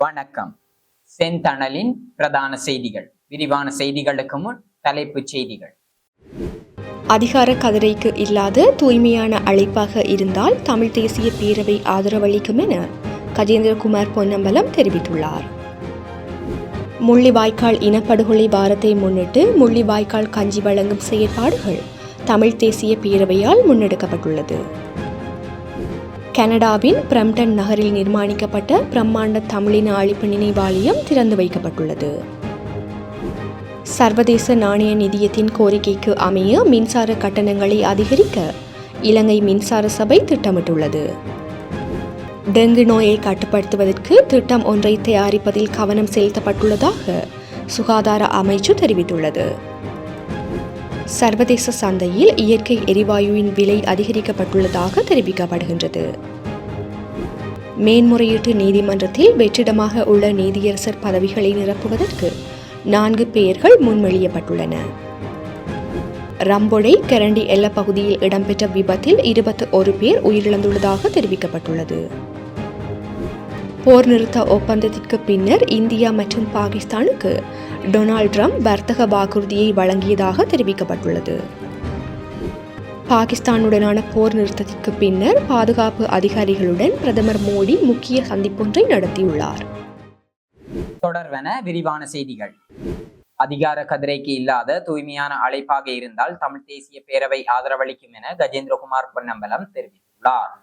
வணக்கம். செந்தணலின் பிரதான செய்திகள். விரிவான செய்திகளுக்கு முன் தலைப்புச் செய்திகள். அதிகார கதிரைக்கு இல்லாத தூய்மையான அழைப்பாக இருந்தால் தமிழ் தேசிய பேரவை ஆதரவளிக்கும் என கஜேந்திரகுமார் பொன்னம்பலம் தெரிவித்துள்ளார். முள்ளிவாய்க்கால் இனப்படுகொலை வாரத்தை முன்னிட்டு முள்ளிவாய்க்கால் கஞ்சி வழங்கும் செயற்பாடுகள் தமிழ் தேசிய பேரவையால் முன்னெடுக்கப்பட்டுள்ளது. கனடாவின் பிரம்டன் நகரில் நிர்மாணிக்கப்பட்ட பிரம்மாண்ட தமிழின அழிப்பு நினைவாலயம் திறந்து வைக்கப்பட்டுள்ளது. சர்வதேச நாணய நிதியத்தின் கோரிக்கைக்கு அமைய மின்சார கட்டணங்களை அதிகரிக்க இலங்கை மின்சார சபை திட்டமிட்டுள்ளது. டெங்கு நோயை கட்டுப்படுத்துவதற்கு திட்டம் ஒன்றை தயாரிப்பதில் கவனம் செலுத்தப்பட்டுள்ளதாக சுகாதார அமைச்சு தெரிவித்துள்ளது. சர்வதேச சந்தையில் இயற்கை எரிவாயுவின் விலை அதிகரிக்கப்பட்டுள்ளதாக தெரிவிக்கப்படுகின்றது. மேன்முறையீட்டு நீதிமன்றத்தில் வெற்றிடமாக உள்ள நீதியரசர் பதவிகளை நிரப்புவதற்கு நான்கு பெயர்கள் முன்மொழியப்பட்டுள்ளன. ரம்பொடை கரண்டி எல்ல பகுதியில் இடம்பெற்ற விபத்தில் இருபத்தி ஒரு பேர் உயிரிழந்துள்ளதாக தெரிவிக்கப்பட்டுள்ளது. போர் நிறுத்த ஒப்பந்தத்திற்கு பின்னர் இந்தியா மற்றும் பாகிஸ்தானுக்கு டொனால்ட் ட்ரம்ப் வர்த்தக வாக்குறுதியை வழங்கியதாக தெரிவிக்கப்பட்டுள்ளது. பாகிஸ்தானுடனான போர் நிறுத்தத்திற்கு பின்னர் பாதுகாப்பு அதிகாரிகளுடன் பிரதமர் மோடி முக்கிய சந்திப்பொன்றை நடத்தியுள்ளார். தொடர்வன விரிவான செய்திகள். அதிகார கதிரைக்கு இல்லாத தூய்மையான அழைப்பாக இருந்தால் தமிழ் தேசிய பேரவை ஆதரவளிக்கும் என கஜேந்திரகுமார் பொன்னம்பலம் தெரிவித்துள்ளார்.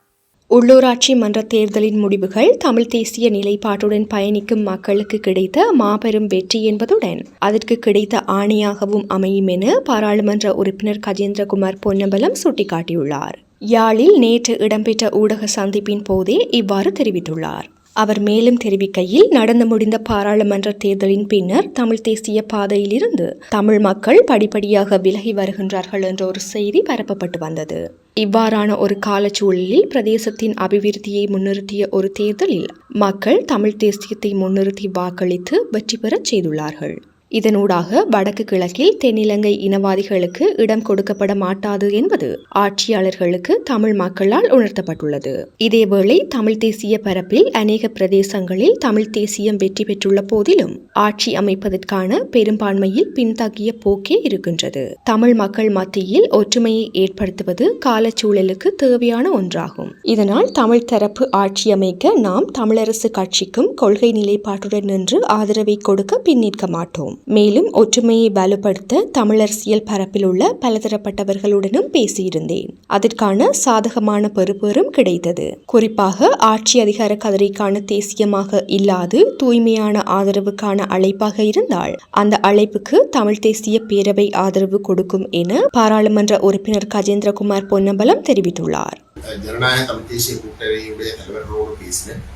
உள்ளூராட்சி மன்ற தேர்தலின் முடிவுகள் தமிழ் தேசிய நிலைப்பாட்டுடன் பயணிக்கும் மக்களுக்கு கிடைத்த மாபெரும் வெற்றி என்பதுடன் அதற்கு கிடைத்த ஆணையாகவும் அமையும் என பாராளுமன்ற உறுப்பினர் கஜேந்திரகுமார் பொன்னம்பலம் சுட்டிக்காட்டியுள்ளார். யாழில் நேற்று இடம்பெற்ற ஊடக சந்திப்பின் போதே இவ்வாறு தெரிவித்துள்ளார். அவர் மேலும் தெரிவிக்கையில் நடந்து முடிந்த பாராளுமன்ற தேர்தலின் பின்னர் தமிழ் தேசிய பாதையிலிருந்து தமிழ் மக்கள் படிப்படியாக விலகி வருகின்றார்கள் என்ற ஒரு செய்தி பரப்பப்பட்டு வந்தது. இவ்வாறான ஒரு காலச்சூழலில் பிரதேசத்தின் அபிவிருத்தியை முன்னிறுத்திய ஒரு தேர்தலில் மக்கள் தமிழ் தேசியத்தை முன்னிறுத்தி வாக்களித்து வெற்றி பெறச் செய்துள்ளார்கள். இதனூடாக வடக்கு கிழக்கில் தென்னிலங்கை இனவாதிகளுக்கு இடம் கொடுக்கப்பட மாட்டாது என்பது ஆட்சியாளர்களுக்கு தமிழ் மக்களால் உணர்த்தப்பட்டுள்ளது. இதேவேளை தமிழ் தேசிய பரப்பில் அநேக பிரதேசங்களில் தமிழ் தேசியம் வெற்றி பெற்றுள்ள போதிலும் ஆட்சி அமைப்பதற்கான பெரும்பான்மையில் பின்தங்கிய போக்கே இருக்கின்றது. தமிழ் மக்கள் மத்தியில் ஒற்றுமையை ஏற்படுத்துவது காலச்சூழலுக்கு தேவையான ஒன்றாகும். இதனால் தமிழ் தரப்பு ஆட்சி அமைக்க நாம் தமிழரசு கட்சிக்கும் கொள்கை நிலைப்பாட்டுடன் நின்று ஆதரவை கொடுக்க பின்னிற்க மாட்டோம். மேலும் ஒற்றுமையை வலுப்படுத்த தமிழரசியல் பரப்பில் உள்ள பலதரப்பட்டவர்களுடனும் பேசியிருந்தேன். அதற்கான சாதகமான பெறுபேறும் கிடைத்தது. குறிப்பாக ஆட்சி அதிகார கதிரைக்கான தேசியமாக இல்லாது தூய்மையான ஆதரவுக்கான அழைப்பாக இருந்தால் அந்த அழைப்புக்கு தமிழ் தேசிய பேரவை ஆதரவு கொடுக்கும் என பாராளுமன்ற உறுப்பினர் கஜேந்திரகுமார் பொன்னம்பலம் தெரிவித்துள்ளார். ஜனநாயக தமிழ் தேசிய கூட்டணியுடைய தலைவர்களோடு பேசினேன்.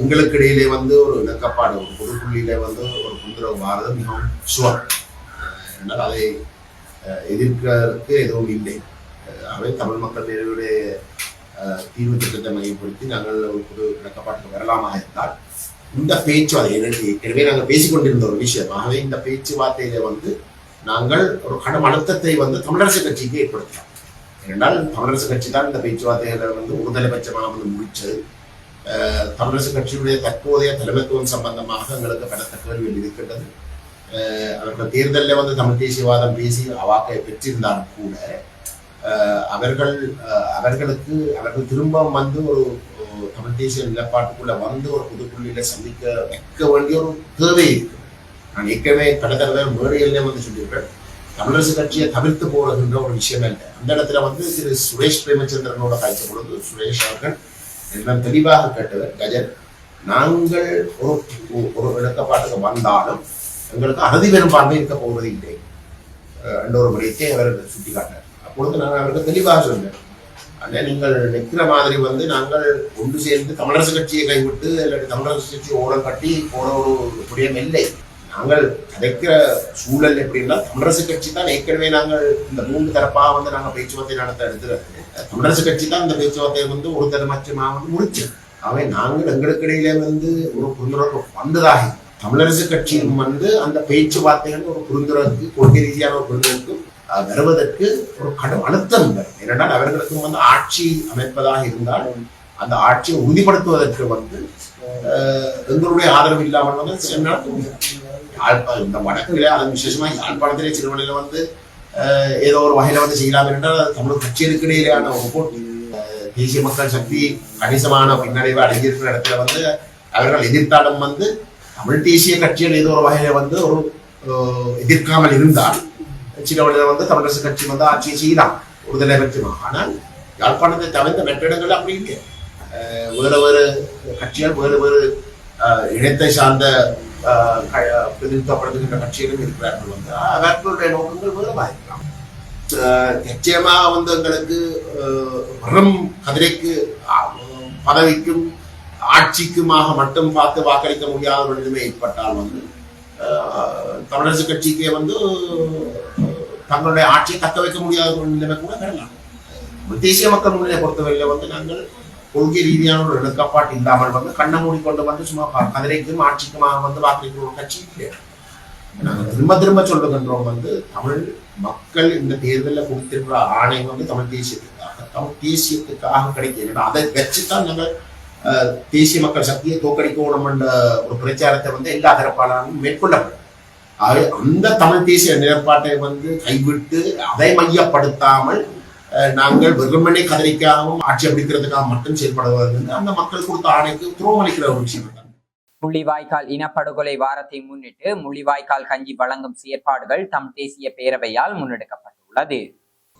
எங்களுக்கு இடையிலே வந்து ஒரு இணக்கப்பாடு ஒரு பொதுப்புள்ளியிலே வந்து ஒரு புந்திரவு மாறுது மிகவும் சுவர் என்றால் அதை எதிர்க்கிறதுக்கு எதுவும் இல்லை. அவை ஆகவே தமிழ் மக்கள் நிறைவுடைய தீர்வு திட்டத்தை மையப்படுத்தி நாங்கள் ஒரு புது இணக்கப்பாட்டுக்கு வரலாமா இருந்தால் இந்த பேச்சுவார்த்தை ஏனெனில் ஏற்கனவே நாங்கள் பேசிக்கொண்டிருந்த ஒரு விஷயம். ஆகவே இந்த பேச்சுவார்த்தையில வந்து நாங்கள் ஒரு கடும் அழுத்தத்தை வந்து தமிழரசு கட்சிக்கு ஏற்படுத்தலாம் ஏனென்றால் தமிழரசு கட்சி தான் இந்த பேச்சுவார்த்தைகளை வந்து ஒருதலைபட்சமாக வந்து முடிச்சது தமிழரசு கட்சியுடைய தற்போதைய தலைமைத்துவம் சம்பந்தமாக எங்களுக்கு பல தகவல்கள் இருக்கின்றது அவர்கள் தேர்தலில் வந்து தமிழ் தேசியவாதம் பேசி அவாக்கை பெற்றிருந்தாலும் கூட அவர்கள் அவர்களுக்கு அவர்கள் திரும்ப வந்து ஒரு தமிழ் தேசிய நிலப்பாட்டுக்குள்ள வந்து ஒரு புதுப்புள்ளியில சந்திக்க வைக்க வேண்டிய ஒரு தேவை இருக்கு நான் ஏற்கனவே பல தடவை மேடையிலே வந்து சொல்லியிருக்கேன் தமிழரசு கட்சியை தவிர்த்து போறதுன்ற ஒரு விஷயம் இல்லை அந்த இடத்துல வந்து திரு சுரேஷ் பிரேமச்சந்திரனோட காய்ச்ச பொழுது சுரேஷ் அவர்கள் எல்லாம் தெளிவாக கேட்டவர் கஜன் நாங்கள் ஒரு ஒரு விளக்கப்பாட்டுக்கு வந்தாலும் எங்களுக்கு அறுதி பெரும்பான்மை இருக்க போவது இல்லை. என்ற ஒரு முறையத்தை அவர் சுட்டிக்காட்டார் அப்பொழுது நான் அவருக்கு தெளிவாக சொன்னேன் அண்ணே நீங்கள் நிற்கிற மாதிரி வந்து நாங்கள் ஒன்று சேர்ந்து தமிழரசு கட்சியை கைவிட்டு இல்லாட்டி தமிழரசு கட்சி ஓரம் கட்டி போன ஒரு புரியம் இல்லை. நாங்கள் கதைக்கிற சூழல் எப்படின்னா தமிழரசு கட்சி தான் ஏற்கனவே நாங்கள் இந்த மூன்று தரப்பாக வந்து நாங்கள் பேச்சுவார்த்தை நடத்த எடுத்துறது தமிழரசு கட்சி தான் இந்த பேச்சுவார்த்தையை வந்து ஒரு தரமச்சமாக வந்து முடிச்சது அவை நாங்கள் எங்களுக்கு இடையில வந்து ஒரு புரிந்துணர்வு வந்ததாக தமிழரசு கட்சியும் வந்து அந்த பேச்சுவார்த்தைகள் ஒரு புரிந்துணர்வுக்கு கொள்கை ரீதியான ஒரு புரிந்துணர்வுக்கு வருவதற்கு ஒரு கடும் அழுத்தம் வரும் ஏனென்றால் அவர்களுக்கும் வந்து ஆட்சி அமைப்பதாக இருந்தால் அந்த ஆட்சியை உறுதிப்படுத்துவதற்கு வந்து எங்களுடைய ஆதரவு இல்லாமல் வந்து சில இந்த வடக்குல அது விசேஷமா யாழ்ப்பாணத்திலே சிறுவனையில் வந்து ஏதோ ஒரு வகையில வந்து செய்யலாம் என்றால் அது தமிழ் கட்சிகளுக்கு இடையிலான ஒரு போட்டி தேசிய மக்கள் சக்தி கணிசமான பின்னடைவு அடைஞ்சிருக்கிற இடத்துல வந்து அவர்கள் எதிர்த்தாலும் வந்து தமிழ் தேசிய கட்சிகள் ஏதோ ஒரு வகையில வந்து ஒரு எதிர்க்காமல் இருந்தால் சில வழியில் வந்து தமிழரசு கட்சி வந்து ஆட்சியை செய்யலாம். ஒருதலை பட்சமா ஆனால் யாழ்ப்பாணத்தை தவிர்த்த மற்ற இடங்கள் அப்படி இல்லை. வேறு வேறு கட்சிகள் வேறு வேறு இனத்தை சார்ந்த க- பிரதிநிதித்துவப்படுத்துகின்ற கட்சிகளும் இருக்கிறார்கள் வந்து. அவர்களுடைய நோக்கங்கள் வேறுமா இருக்கலாம் அஹ், வந்து எங்களுக்கு வெறும் கதிரைக்கு பதவிக்கும் ஆட்சிக்குமாக மட்டும் பார்த்து வாக்களிக்க முடியாத ஒரு நிலைமை ஏற்பட்டால் வந்து தமிழரசு கட்சிக்கு வந்து தங்களுடைய ஆட்சியை தக்க வைக்க முடியாத ஒரு நிலைமை கூட வரலாம். தேசிய மக்கள் முன்னிலை பொறுத்தவரையில வந்து நாங்கள் கொள்கை ரீதியான ஒரு இணக்கப்பாட்டு இல்லாமல் வந்து கண்ணை மூடிக்கொண்டு வந்து சும்மா கதிரைக்கும் ஆட்சிக்குமாக வந்து வாக்களிக்கிற ஒரு கட்சி இல்லை. நாங்கள் திரும்ப திரும்ப சொல்லுகின்றோம் வந்து தமிழ் மக்கள் இந்த தேர்தலில் கொடுத்திருக்கிற ஆணையம் வந்து தமிழ் தேசியத்துக்காக தமிழ் தேசியத்துக்காக கிடைக்கிறது. அதை வச்சுதான் நாங்கள் தேசிய மக்கள் சக்தியை தோக்கடிக்கணும் என்ற ஒரு பிரச்சாரத்தை வந்து எல்லா தரப்பாளரும் மேற்கொள்ளப்படும். அந்த தமிழ் தேசிய நிலைப்பாட்டை வந்து கைவிட்டு அதை மையப்படுத்தாமல் நாங்கள் வெறுமனே கதறிக்காகவும் ஆட்சி பிடிக்கிறதுக்காக மட்டும் செயல்படுவது அந்த மக்கள் கொடுத்த ஆணைக்கு துரோகம் அளிக்கிற ஒரு விஷயம் தான். முள்ளிவாய்க்கால் இனப்படுகொலை வாரத்தை முன்னிட்டு முள்ளிவாய்க்கால் கஞ்சி வழங்கும் செயற்பாடுகள் தமிழ் தேசிய பேரவையால் முன்னெடுக்கப்பட்டுள்ளது.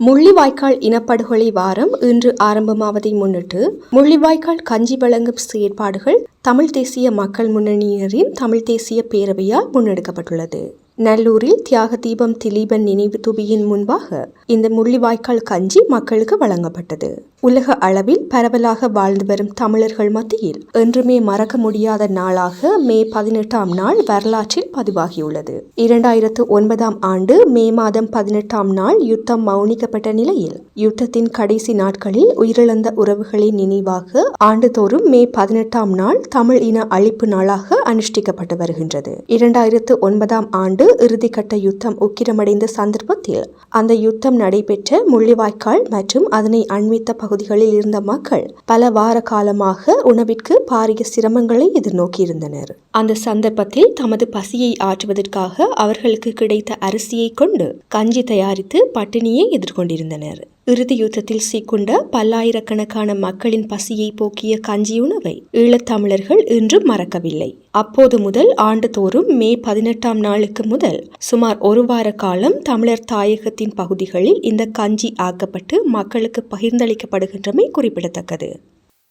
முள்ளிவாய்க்கால் இனப்படுகொலை வாரம் இன்று ஆரம்பமாவதை முன்னிட்டு முள்ளிவாய்க்கால் கஞ்சி வழங்கும் செயற்பாடுகள் தமிழ் தேசிய மக்கள் முன்னணியினரின் தமிழ் தேசிய பேரவையால் முன்னெடுக்கப்பட்டுள்ளது. நல்லூரில் தியாக தீபம் திலீபன் நினைவு துபியின் முன்பாக இந்த முள்ளிவாய்க்கால் கஞ்சி மக்களுக்கு வழங்கப்பட்டது. உலக அளவில் பரவலாக வாழ்ந்து வரும் தமிழர்கள் மத்தியில் என்றுமே மறக்க முடியாத நாளாக மே பதினெட்டாம் நாள் வரலாற்றில் பதிவாகியுள்ளது. இரண்டாயிரத்து ஒன்பதாம் ஆண்டு மே மாதம் பதினெட்டாம் நாள் யுத்தம் மௌனிக்கப்பட்ட நிலையில் யுத்தத்தின் கடைசி நாட்களில் உயிரிழந்த உறவுகளின் நினைவாக ஆண்டுதோறும் மே பதினெட்டாம் நாள் தமிழ் இன அழிப்பு நாளாக அனுஷ்டிக்கப்பட்டு வருகின்றது. இரண்டாயிரத்து ஒன்பதாம் ஆண்டு இறுதிக்கட்ட யுத்தம் உக்கிரமடைந்த சந்தர்ப்பத்தில் அந்த யுத்தம் நடைபெற்ற முள்ளிவாய்க்கால் மற்றும் அதனை அண்மித்த பகுதிகளில் இருந்த மக்கள் பல வார காலமாக உணவிற்கு பாரிய சிரமங்களை எதிர்நோக்கியிருந்தனர். அந்த சந்தர்ப்பத்தில் தமது பசியை ஆற்றுவதற்காக அவர்களுக்கு கிடைத்த அரிசியை கொண்டு கஞ்சி தயாரித்து பட்டினியை எதிர்கொண்டிருந்தனர். இறுதி யுத்தத்தில் சிக்குண்ட பல்லாயிரக்கணக்கான மக்களின் பசியை போக்கிய கஞ்சி உணவை ஈழத்தமிழர்கள் இன்றும் மறக்கவில்லை. அப்போது முதல் ஆண்டுதோறும் மே பதினெட்டாம் நாளுக்கு முதல் சுமார் ஒரு வார காலம் தமிழர் தாயகத்தின் பகுதிகளில் இந்த கஞ்சி ஆக்கப்பட்டு மக்களுக்கு பகிர்ந்தளிக்கப்படுகின்றமை குறிப்பிடத்தக்கது.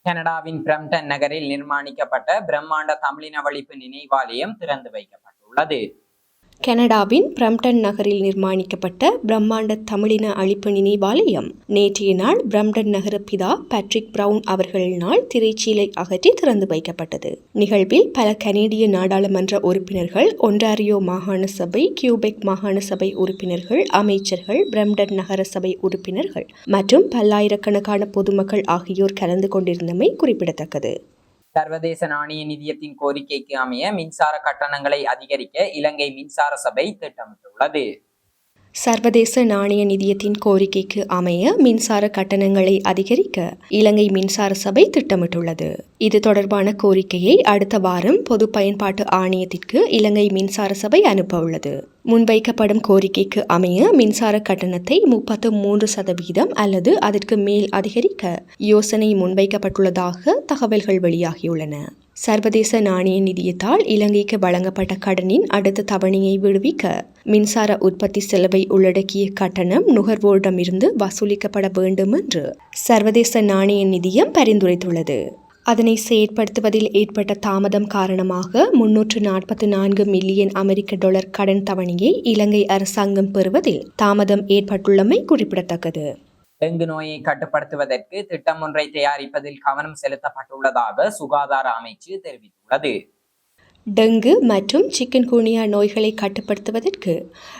கனடாவின் பிரம்டன் நகரில் நிர்மாணிக்கப்பட்ட பிரம்மாண்ட தமிழினவழிப்பு நினைவாலயம் திறந்து வைக்கப்பட்டுள்ளது. கனடாவின் பிரம்டன் நகரில் நிர்மாணிக்கப்பட்ட பிரம்மாண்ட தமிழின அழிப்பு நினைவாலயம். நேற்றைய நாள் பிரம்டன் நகர பிதா பேட்ரிக் பிரவுன் அவர்களினால் திரைச்சீலை அகற்றி திறந்து வைக்கப்பட்டது. நிகழ்வில் பல கனேடிய நாடாளுமன்ற உறுப்பினர்கள் ஒன்றாரியோ மாகாண சபை கியூபெக் மாகாண சபை உறுப்பினர்கள் அமைச்சர்கள் பிரம்டன் நகர சபை உறுப்பினர்கள் மற்றும் பல்லாயிரக்கணக்கான பொதுமக்கள் ஆகியோர் கலந்து கொண்டிருந்தமை குறிப்பிடத்தக்கது. சர்வதேச நாணய நிதியத்தின் கோரிக்கைக்கு அமைய மின்சார கட்டணங்களை அதிகரிக்க இலங்கை மின்சார சபை திட்டமிட்டுள்ளது. சர்வதேச நாணய நிதியத்தின் கோரிக்கைக்கு அமைய மின்சார கட்டணங்களை அதிகரிக்க இலங்கை மின்சார சபை திட்டமிட்டுள்ளது. இது தொடர்பான கோரிக்கையை அடுத்த வாரம் பொது பயன்பாட்டு ஆணையத்திற்கு இலங்கை மின்சார சபை அனுப்ப உள்ளது. முன்வைக்கப்படும் கோரிக்கைக்கு அமைய மின்சார கட்டணத்தை முப்பத்து மூன்று சதவீதம் அல்லது அதற்கு மேல் அதிகரிக்க யோசனை முன்வைக்கப்பட்டுள்ளதாக தகவல்கள் வெளியாகியுள்ளன. சர்வதேச நாணய நிதியத்தால் இலங்கைக்கு வழங்கப்பட்ட கடனின் அடுத்த தவணையை விடுவிக்க மின்சார உற்பத்தி செலவை உள்ளடக்கிய கட்டணம் நுகர்வோரிடமிருந்து வசூலிக்கப்பட வேண்டும் என்று சர்வதேச நாணய நிதியம் பரிந்துரைத்துள்ளது. அதனை செயற்படுத்துவதில் ஏற்பட்ட தாமதம் காரணமாக முன்னூற்று நாற்பத்தி நான்கு மில்லியன் அமெரிக்க டாலர் கடன் தவணையை இலங்கை அரசாங்கம் பெறுவதில் தாமதம் ஏற்பட்டுள்ளமை குறிப்பிடத்தக்கது. டெங்கு நோயை கட்டுப்படுத்துவதற்கு திட்டம் ஒன்றை தயாரிப்பதில் கவனம் செலுத்தப்பட்டுள்ளதாக சுகாதார அமைச்சு தெரிவித்துள்ளது. டெங்கு மற்றும் சிக்கன்குனியா நோய்களை கட்டுப்படுத்துவதற்கு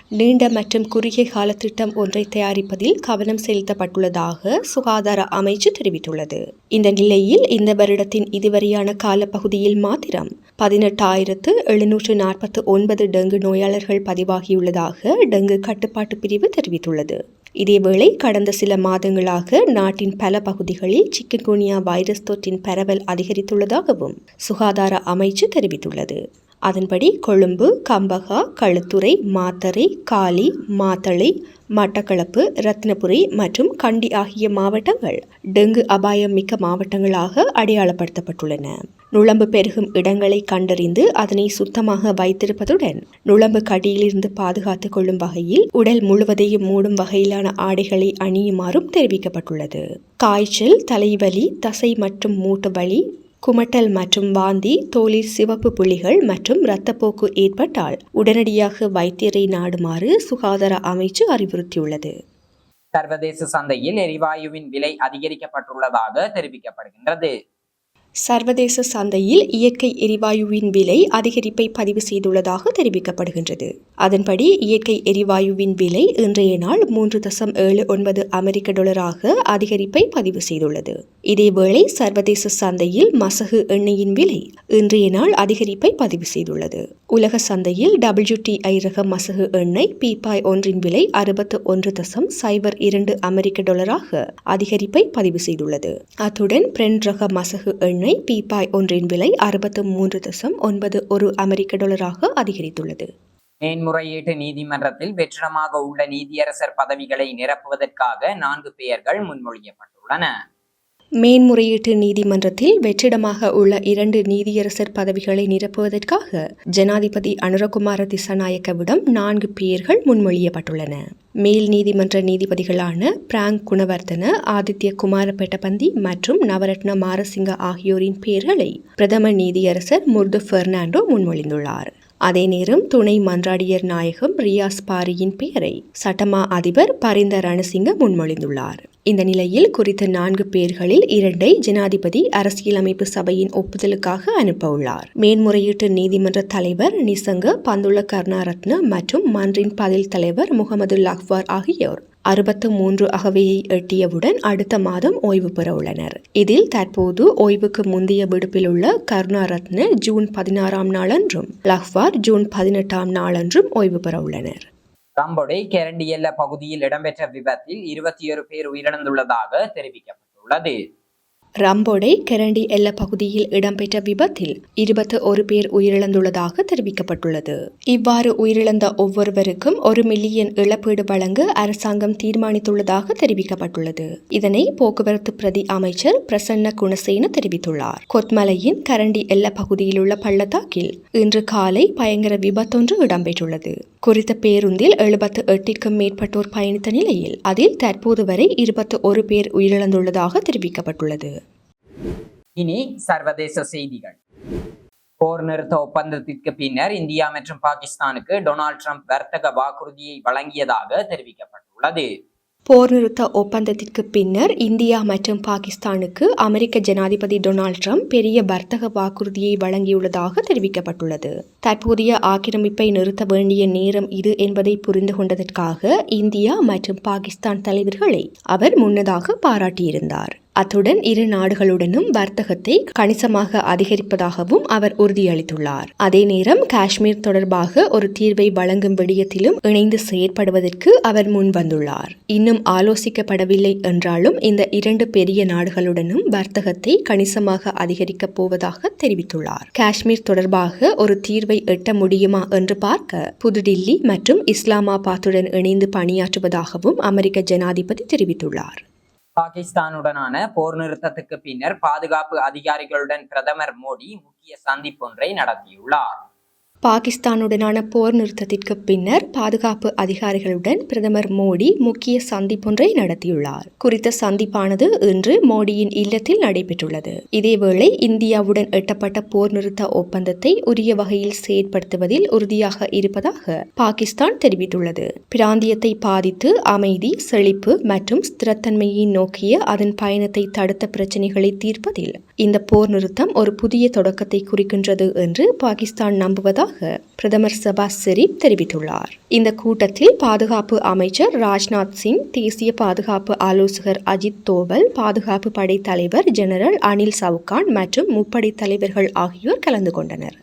நீண்ட மற்றும் குறுகிய கால திட்டம் ஒன்றை தயாரிப்பதில் கவனம் செலுத்தப்பட்டுள்ளதாக சுகாதார அமைச்சு தெரிவித்துள்ளது. இந்த நிலையில் இந்த வருடத்தின் இதுவரையான காலப்பகுதியில் மாத்திரம் பதினெட்டாயிரத்து எழுநூற்று நாற்பத்து ஒன்பது டெங்கு நோயாளர்கள் பதிவாகியுள்ளதாக டெங்கு கட்டுப்பாட்டு பிரிவு தெரிவித்துள்ளது இதேவேளை கடந்த சில மாதங்களாக நாட்டின் பல பகுதிகளில் சிக்கன்குனியா வைரஸ் தொற்றின் பரவல் அதிகரித்துள்ளதாகவும் சுகாதார அமைச்சு தெரிவித்துள்ளது. அதன்படி கொழும்பு கம்பகா களுத்துறை மாத்தறை காலி மாத்தளை மட்டக்களப்பு ரத்னபுரி மற்றும் கண்டி ஆகிய மாவட்டங்கள் டெங்கு அபாயம் மிக்க மாவட்டங்களாக அடையாளப்படுத்தப்பட்டுள்ளன. நுழம்பு பெருகும் இடங்களை கண்டறிந்து அதனை சுத்தமாக வைத்திருப்பதுடன் நுழம்பு கடியிலிருந்து பாதுகாத்துக் கொள்ளும் வகையில் உடல் முழுவதையும் மூடும் வகையிலான ஆடைகளை அணியுமாறும் தெரிவிக்கப்பட்டுள்ளது. காய்ச்சல் தலைவலி தசை மற்றும் மூட்டு வலி குமட்டல் மற்றும் வாந்தி தோலில் சிவப்பு புள்ளிகள் மற்றும் இரத்தப்போக்கு ஏற்பட்டால் உடனடியாக வைத்தியரை நாடுமாறு சுகாதார அமைச்சு அறிவுறுத்தியுள்ளது. சர்வதேச சந்தையில் எரிவாயுவின் விலை அதிகரிக்கப்பட்டுள்ளதாக தெரிவிக்கப்படுகின்றது. சர்வதேச சந்தையில் இயற்கை எரிவாயுவின் விலை அதிகரிப்பை பதிவு செய்துள்ளதாக தெரிவிக்கப்படுகின்றது. அதன்படி இயற்கை எரிவாயுவின் விலை இன்றைய நாள் மூன்று தசம் ஏழு ஒன்பது அமெரிக்க டாலராக அதிகரிப்பை பதிவு செய்துள்ளது. இதேவேளை சர்வதேச சந்தையில் மசகு எண்ணெயின் விலை இன்றைய நாள் அதிகரிப்பை பதிவு செய்துள்ளது. உலக சந்தையில் டபிள்யூடிஐ ரக மசகு எண்ணெய் பீப்பாய் ஒன்றின் விலை அறுபத்து ஒன்று தசம் சைபர் இரண்டு அமெரிக்க டாலராக அதிகரிப்பை பதிவு செய்துள்ளது. அத்துடன் பிரெண்ட் ரக மசகு எண்ணெய் பீப்பாய் ஒன்றின் விலை அறுபத்து மூன்று தசம் ஒன்பது ஒரு அமெரிக்க டாலராக அதிகரித்துள்ளது. மேன்முறையீட்டு நீதிமன்றத்தில் வெற்றிடமாக உள்ள நீதியரசர் பதவிகளை நிரப்புவதற்காக நான்கு பெயர்கள் முன்மொழியப்பட்டுள்ளன மேன்முறையீட்டு நீதிமன்றத்தில் வெற்றிடமாக உள்ள இரண்டு நீதியரசர் பதவிகளை நிரப்புவதற்காக ஜனாதிபதி அனுரகுமார திசாநாயக்கவிடம் நான்கு பெயர்கள் முன்மொழியப்பட்டுள்ளன. மேல் நீதிமன்ற நீதிபதிகளான பிராங்க் குணவர்தன ஆதித்ய குமார பெட்டபந்தி மற்றும் நவரத்ன மாரசிங்க ஆகியோரின் பெயர்களை பிரதம நீதியரசர் முர்து பெர்னாண்டோ முன்மொழிந்துள்ளார். அதே நேரம் துணை மன்றாடியர் நாயகம் ரியாஸ் பாரியின் பெயரை சட்டமா அதிபர் பரிந்த ரணசிங்க முன்மொழிந்துள்ளார். இந்த நிலையில் குறித்த நான்கு பேர்களில் இரண்டை ஜனாதிபதி அரசியலமைப்பு சபையின் ஒப்புதலுக்காக அனுப்ப உள்ளார் மேன்முறையீட்டு நீதிமன்ற தலைவர் நிசங்க பந்துள்ள கருணாரத்ன மற்றும் மன்றின் பதில் தலைவர் முகமது லக்வார் ஆகியோர் அறுபத்து மூன்று அகவையை எட்டியவுடன் அடுத்த மாதம் ஓய்வு பெற உள்ளனர். இதில் தற்போது ஓய்வுக்கு முந்தைய விடுப்பில் உள்ள கருணாரத்ன ஜூன் பதினாறாம் நாளன்றும் லஹ்வார் ஜூன் பதினெட்டாம் நாளன்றும் ஓய்வு பெற உள்ளனர். ரம்பொடை கெரண்டியல்ல பகுதியில் இடம்பெற்ற விபத்தில் இருபத்தி ஏழு பேர் உயிரிழந்துள்ளதாக தெரிவிக்கப்பட்டுள்ளது. ரம்போடை கெரண்டி எல்ல பகுதியில் இடம்பெற்ற விபத்தில் இருபத்து ஒரு பேர் உயிரிழந்துள்ளதாக தெரிவிக்கப்பட்டுள்ளது. இவ்வாறு உயிரிழந்த ஒவ்வொருவருக்கும் ஒரு மில்லியன் இழப்பீடு வழங்க அரசாங்கம் தீர்மானித்துள்ளதாக தெரிவிக்கப்பட்டுள்ளது. இதனை போக்குவரத்து பிரதி அமைச்சர் பிரசன்ன குணசேன தெரிவித்துள்ளார். கொத்மலையின் கரண்டி எல்ல பகுதியில் உள்ள பள்ளத்தாக்கில் இன்று காலை பயங்கர விபத்தொன்று இடம்பெற்றுள்ளது. குறித்த பேருந்தில் எழுபத்து எட்டிற்கும் மேற்பட்டோர் பயணித்த நிலையில் அதில் தற்போது வரை இருபத்து ஒரு பேர் உயிரிழந்துள்ளதாக தெரிவிக்கப்பட்டுள்ளது. இனி சர்வதேச செய்திகள். போர் நிறுத்த ஒப்பந்தத்திற்கு பின்னர் இந்தியா மற்றும் பாகிஸ்தானுக்கு டொனால்ட் ட்ரம்ப் வர்த்தக வாக்குறுதியை வழங்கியதாக தெரிவிக்கப்பட்டுள்ளது. போர் நிறுத்த ஒப்பந்தத்திற்கு பின்னர் இந்தியா மற்றும் பாகிஸ்தானுக்கு அமெரிக்க ஜனாதிபதி டொனால்ட் ட்ரம்ப் பெரிய வர்த்தக வாக்குறுதியை வழங்கியுள்ளதாக தெரிவிக்கப்பட்டுள்ளது. தற்போதைய ஆக்கிரமிப்பை நிறுத்த வேண்டிய நேரம் இது என்பதை புரிந்து கொண்டதற்காக இந்தியா மற்றும் பாகிஸ்தான் தலைவர்களை அவர் முன்னதாக பாராட்டியிருந்தார். அத்துடன் இரு நாடுகளுடனும் வர்த்தகத்தை கணிசமாக அதிகரிப்பதாகவும் அவர் உறுதியளித்துள்ளார். அதே நேரம் காஷ்மீர் தொடர்பாக ஒரு தீர்வை வழங்கும் விடயத்திலும் இணைந்து செயற்படுவதற்கு அவர் முன் வந்துள்ளார் இன்னும் ஆலோசிக்கப்படவில்லை என்றாலும் இந்த இரண்டு பெரிய நாடுகளுடனும் வர்த்தகத்தை கணிசமாக அதிகரிக்கப் போவதாக தெரிவித்துள்ளார். காஷ்மீர் தொடர்பாக ஒரு தீர்வை எட்ட முடியுமா என்று பார்க்க புதுடில்லி மற்றும் இஸ்லாமாபாத்துடன் இணைந்து பணியாற்றுவதாகவும் அமெரிக்க ஜனாதிபதி தெரிவித்துள்ளார். பாகிஸ்தானுடனான போர் நிறுத்தத்துக்கு பின்னர் பாதுகாப்பு அதிகாரிகளுடன் பிரதமர் மோடி முக்கிய சந்திப்பொன்றை நடத்தியுள்ளார். பாகிஸ்தானுடனான போர் நிறுத்தத்திற்கு பின்னர் பாதுகாப்பு அதிகாரிகளுடன் பிரதமர் மோடி முக்கிய சந்திப்பொன்றை நடத்தியுள்ளார். குறித்த சந்திப்பானது இன்று மோடியின் இல்லத்தில் நடைபெற்றுள்ளது. இதேவேளை இந்தியாவுடன் எட்டப்பட்ட போர் நிறுத்த ஒப்பந்தத்தை உரிய வகையில் செயற்படுத்துவதில் உறுதியாக இருப்பதாக பாகிஸ்தான் தெரிவித்துள்ளது. பிராந்தியத்தை பாதித்து அமைதி செழிப்பு மற்றும் ஸ்திரத்தன்மையை நோக்கிய அதன் பயணத்தை தடுத்த பிரச்சினைகளை தீர்ப்பதில் இந்த போர் நிறுத்தம் ஒரு புதிய தொடக்கத்தை குறிக்கின்றது என்று பாகிஸ்தான் நம்புவதாக பிரதமர் சபாஸ் ஷெரீப் தெரிவித்துள்ளார். இந்த கூட்டத்தில் பாதுகாப்பு அமைச்சர் ராஜ்நாத் சிங் தேசிய பாதுகாப்பு ஆலோசகர் அஜித் தோவல் பாதுகாப்பு படை தலைவர் ஜெனரல் அனில் சவுகான் மற்றும் முப்படை தலைவர்கள் ஆகியோர் கலந்து கொண்டனர்.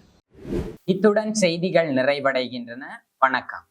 இத்துடன் செய்திகள் நிறைவடைகின்றன. வணக்கம்.